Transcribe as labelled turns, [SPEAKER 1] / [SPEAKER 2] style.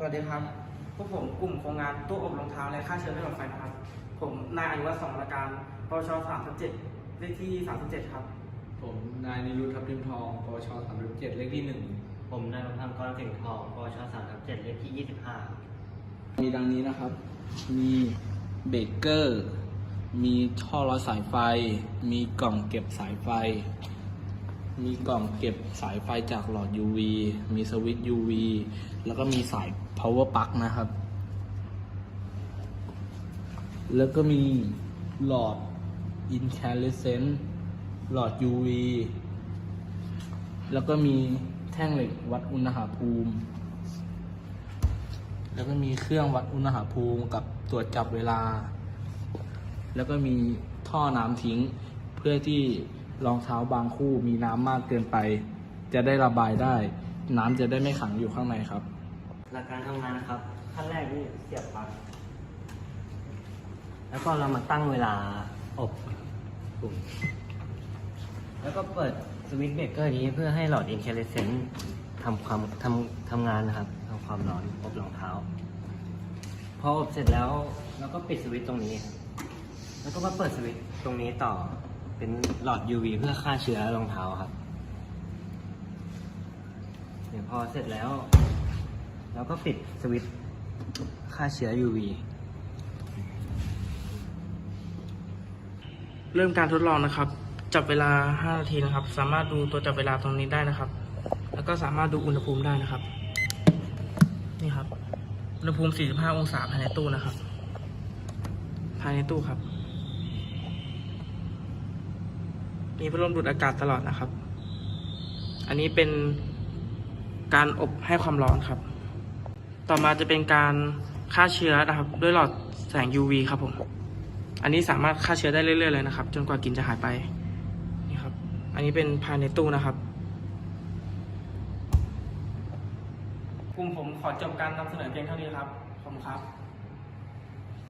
[SPEAKER 1] สวัสดีครับ พวกผมกลุ่มโครงงานตู้อบรองเท้าและค่าเชื้อไม่หลอดไฟนะครับ ผมนายอนุวัฒน์สองประการปวช37เลขที่37ครับ
[SPEAKER 2] ผมนายนิรุธทับทิมทองปวชสามสิบเจ็ดเลขที่หนึ่ง
[SPEAKER 3] ผมนายประพันธ์กรสิงห์ทองปวชสามทับเจ็ดเลขที่ยี่สิบห้า
[SPEAKER 2] มีดังนี้นะครับ มีเบรกเกอร์ มีท่อร้อยสายไฟ มีกล่องเก็บสายไฟ มีกล่องเก็บสายไฟจากหลอด UV มีสวิตช์ UV แล้วก็มีสาย power plug นะครับ แล้วก็มีหลอด incandescent หลอด UV แล้วก็มีแท่งเหล็กวัดอุณหภูมิ แล้วก็มีเครื่องวัดอุณหภูมิกับตรวจจับเวลา แล้วก็มีท่อน้ำทิ้งเพื่อที่ รองเท้าบางคู่มีน้ำมากเกินไป จะได้ระบายได้ น้ำจะได้ไม่ขังอยู่ข้างในครับ
[SPEAKER 3] หลักการทำงานนะครับขั้นแรกนี่เสียบปลั๊กแล้วก็เรามาตั้งเวลาอบปุ่มแล้วก็เปิดสวิตช์เบรกเกอร์นี้เพื่อให้หลอดอินเคเลเซนต์ทำความทำทำงานนะครับทำความร้อนอบรองเท้า พออบเสร็จแล้วเราก็ปิดสวิตช์ตรงนี้ แล้วก็มาเปิดสวิตช์ตรงนี้ต่อ เป็นหลอด UV เพื่อฆ่าเชื้อรองเท้าครับ เดี๋ยวพอเสร็จแล้ว เราก็ปิดสวิตช์ฆ่าเชื้อ UV
[SPEAKER 1] เริ่มการทดลองนะครับ จับเวลา 5 นาทีนะครับ สามารถดูตัวจับเวลาตรงนี้ได้นะครับ แล้วก็สามารถดูอุณหภูมิได้นะครับ นี่ครับ อุณหภูมิ 45 องศาภายในตู้นะครับ ภายในตู้ครับ มีพัดลมดูดอากาศตลอดนะครับ อันนี้เป็นการอบให้ความร้อนครับ ต่อมาจะเป็นการฆ่าเชื้อนะครับ ด้วยหลอดแสง UV ครับผม อันนี้สามารถฆ่าเชื้อได้เรื่อยๆเลยนะครับ จนกว่ากลิ่นจะหายไป นี่ครับ อันนี้เป็นภายในตู้นะครับ กลุ่มผมขอจบการนำเสนอเพียงเท่านี้ครับ ขอบคุณครับ